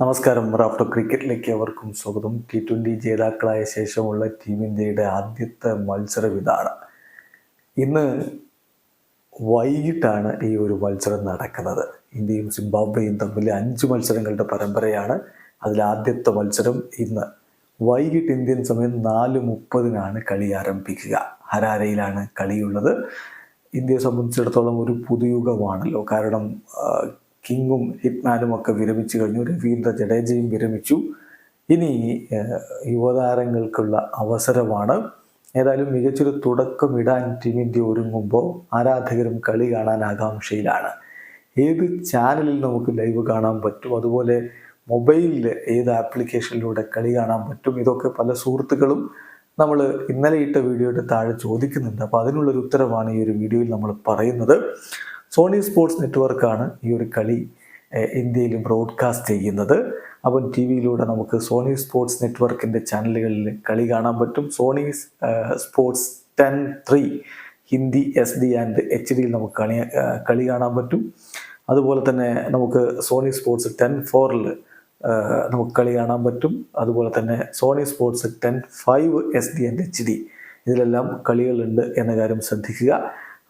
നമസ്കാരം. റാഫ്റ്റോ ക്രിക്കറ്റിലേക്ക് അവർക്കും സ്വാഗതം. ടി ട്വന്റി ജേതാക്കളായ ശേഷമുള്ള ടീം ഇന്ത്യയുടെ ആദ്യത്തെ മത്സരം ഇതാണ് ഇന്ന് വൈകിട്ടാണ് ഈ ഒരു മത്സരം നടക്കുന്നത്. ഇന്ത്യയും സിംബാബ്വേയും തമ്മിൽ അഞ്ച് മത്സരങ്ങളുടെ പരമ്പരയാണ് അതിലാദ്യത്തെ മത്സരം. ഇന്ന് വൈകിട്ട് ഇന്ത്യൻ സമയം നാല് മുപ്പതിനാണ് കളി ആരംഭിക്കുക. ഹരാരയിലാണ് കളിയുള്ളത്. ഇന്ത്യയെ സംബന്ധിച്ചിടത്തോളം ഒരു പുതുയുഗമാണല്ലോ. കാരണം കിങ്ങും ഹിറ്റ്മാനും ഒക്കെ വിരമിച്ചു കഴിഞ്ഞു. രവീന്ദ്ര ജഡേജയും വിരമിച്ചു. ഇനി യുവതാരങ്ങൾക്കുള്ള അവസരമാണ്. ഏതായാലും മികച്ചൊരു തുടക്കമിടാൻ ടീം ഇന്ത്യ ഒരുങ്ങുമ്പോൾ ആരാധകരും കളി കാണാൻ ആകാംക്ഷയിലാണ്. ഏത് ചാനലിൽ നമുക്ക് ലൈവ് കാണാൻ പറ്റും? അതുപോലെ മൊബൈലിൽ ഏത് ആപ്ലിക്കേഷനിലൂടെ കളി കാണാൻ പറ്റും? ഇതൊക്കെ പല സുഹൃത്തുക്കളും നമ്മൾ ഇന്നലെ ഇട്ട വീഡിയോയുടെ താഴെ ചോദിക്കുന്നുണ്ട്. അപ്പോൾ അതിനുള്ളൊരു ഉത്തരവാണ് ഈ ഒരു വീഡിയോയിൽ നമ്മൾ പറയുന്നത്. സോണി സ്പോർട്സ് നെറ്റ്വർക്കാണ് ഈ ഒരു കളി ഇന്ത്യയിൽ ബ്രോഡ്കാസ്റ്റ് ചെയ്യുന്നത്. അപ്പം ടി വിയിലൂടെ നമുക്ക് സോണി സ്പോർട്സ് നെറ്റ്വർക്കിന്റെ ചാനലുകളിൽ കളി കാണാൻ പറ്റും. Sony Sports Ten Three Hindi S D and H ഡിയിൽ നമുക്ക് കളി കളി കാണാൻ പറ്റും. അതുപോലെ തന്നെ നമുക്ക് സോണി സ്പോർട്സ് ടെൻ ഫോറിൽ നമുക്ക് കളി കാണാൻ പറ്റും. അതുപോലെ തന്നെ Sony Sports Ten Five S D and H D ഇതിലെല്ലാം കളികളുണ്ട് എന്ന കാര്യം ശ്രദ്ധിക്കുക.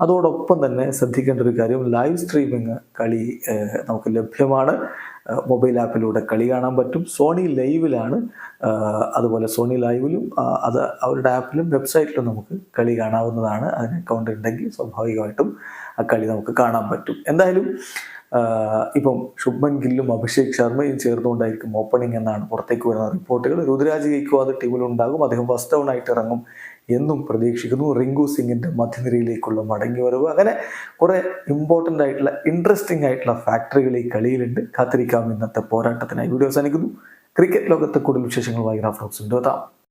അതോടൊപ്പം തന്നെ ശ്രദ്ധിക്കേണ്ട ഒരു കാര്യം ലൈവ് സ്ട്രീമിങ് കളി നമുക്ക് ലഭ്യമാണ്. മൊബൈൽ ആപ്പിലൂടെ കളി കാണാൻ പറ്റും. സോണി ലൈവിലാണ്. അതുപോലെ സോണി ലൈവിലും അത് അവരുടെ ആപ്പിലും വെബ്സൈറ്റിലും നമുക്ക് കളി കാണാവുന്നതാണ്. അതിന് അക്കൗണ്ട് ഉണ്ടെങ്കിൽ സ്വാഭാവികമായിട്ടും ആ കളി നമുക്ക് കാണാൻ പറ്റും. എന്തായാലും ഇപ്പം ശുഭ്മൻ ഗില്ലും അഭിഷേക് ശർമ്മയും ചേർന്നുകൊണ്ടായിരിക്കും ഓപ്പണിംഗ് എന്നാണ് പുറത്തേക്ക് വരുന്ന റിപ്പോർട്ടുകൾ. രുദ്രാജ് ഗെയ്ക്വാദ് ടീമിലുണ്ടാകും. അദ്ദേഹം ഫസ്റ്റ് ഡൗൺ ആയിട്ട് ഇറങ്ങും എന്നും പ്രതീക്ഷിക്കുന്നു. റിങ്കു സിംഗിന്റെ മധ്യനിരയിലേക്കുള്ള മടങ്ങി വരവ് അങ്ങനെ കുറേ ഇമ്പോർട്ടന്റ് ആയിട്ടുള്ള ഇൻട്രസ്റ്റിംഗ് ആയിട്ടുള്ള ഫാക്ടറികൾ ഈ കളിയിലുണ്ട്. കാത്തിരിക്കാം. ഇന്നത്തെ പോരാട്ടത്തിനായി വീഡിയോ അവസാനിക്കുന്നു. ക്രിക്കറ്റ് ലോകത്തെ കൂടുതൽ വിശേഷങ്ങളുമായി റാഫ്റ്റോക്സ് എത്താം.